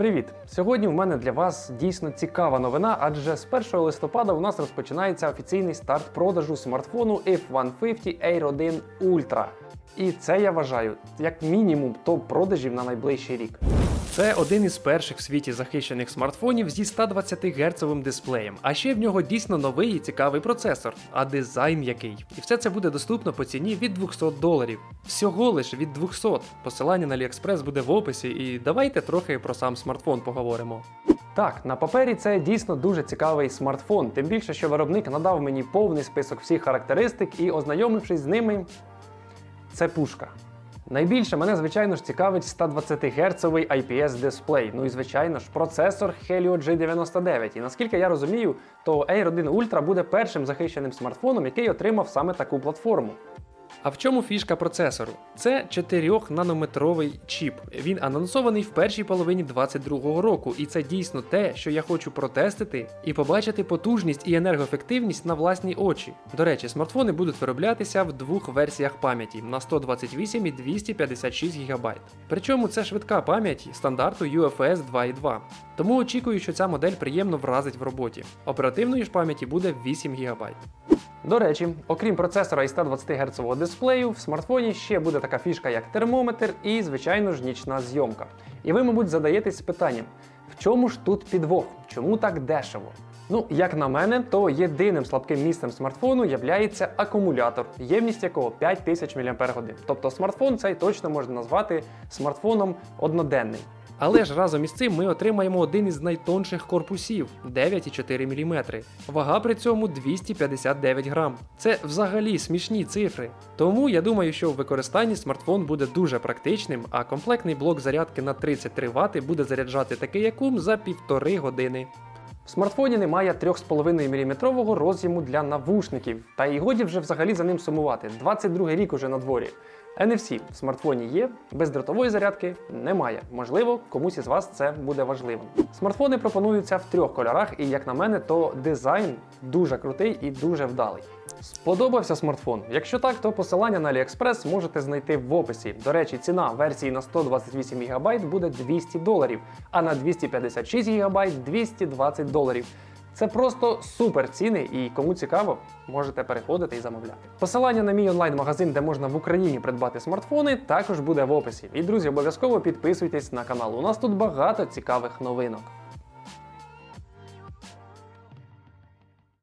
Привіт! Сьогодні в мене для вас дійсно цікава новина, адже з 1 листопада у нас розпочинається офіційний старт продажу смартфону F150 Air 1 Ultra. І це я вважаю як мінімум топ продажів на найближчий рік. Це один із перших в світі захищених смартфонів зі 120 Гц дисплеєм. А ще в нього дійсно новий і цікавий процесор, а дизайн який. І все це буде доступно по ціні від 200 доларів. Всього лиш від 200. Посилання на AliExpress буде в описі, і давайте трохи про сам смартфон поговоримо. Так, на папері це дійсно дуже цікавий смартфон, тим більше, що виробник надав мені повний список всіх характеристик і, ознайомившись з ними, це пушка. Найбільше мене, звичайно ж, цікавить 120 Гц IPS дисплей. Ну і звичайно ж, процесор Helio G99. І наскільки я розумію, то Air 1 Ultra буде першим захищеним смартфоном, який отримав саме таку платформу. А в чому фішка процесору? Це 4-нанометровий чіп. Він анонсований в першій половині 2022 року, і це дійсно те, що я хочу протестити і побачити потужність і енергоефективність на власні очі. До речі, смартфони будуть вироблятися в двох версіях пам'яті на 128 і 256 ГБ. Причому це швидка пам'ять стандарту UFS 2.2. Тому очікую, що ця модель приємно вразить в роботі. Оперативної ж пам'яті буде 8 ГБ. До речі, окрім процесора і 120 Гц дисплею, в смартфоні ще буде така фішка, як термометр і, звичайно ж, нічна зйомка. І ви, мабуть, задаєтесь питанням: в чому ж тут підвох? Чому так дешево? Ну, як на мене, то єдиним слабким місцем смартфону є акумулятор, ємність якого 5000 мАч. Тобто смартфон цей точно можна назвати смартфоном одноденний. Але ж разом із цим ми отримаємо один із найтонших корпусів 9,4 мм. Вага при цьому 259 грам. Це взагалі смішні цифри. Тому я думаю, що в використанні смартфон буде дуже практичним, а комплектний блок зарядки на 33 Вт буде заряджати такий якум за півтори години. Смартфоні немає 3,5 мм роз'єму для навушників, та й годі вже взагалі за ним сумувати. 22 рік уже на дворі. NFC в смартфоні є, бездротової зарядки немає. Можливо, комусь із вас це буде важливим. Смартфони пропонуються в трьох кольорах, і як на мене, то дизайн дуже крутий і дуже вдалий. Сподобався смартфон? Якщо так, то посилання на AliExpress можете знайти в описі. До речі, ціна версії на 128 ГБ буде 200 доларів, а на 256 ГБ 220 доларів. Це просто супер ціни, і кому цікаво, можете переходити і замовляти. Посилання на мій онлайн-магазин, де можна в Україні придбати смартфони, також буде в описі. І друзі, обов'язково підписуйтесь на канал. У нас тут багато цікавих новинок.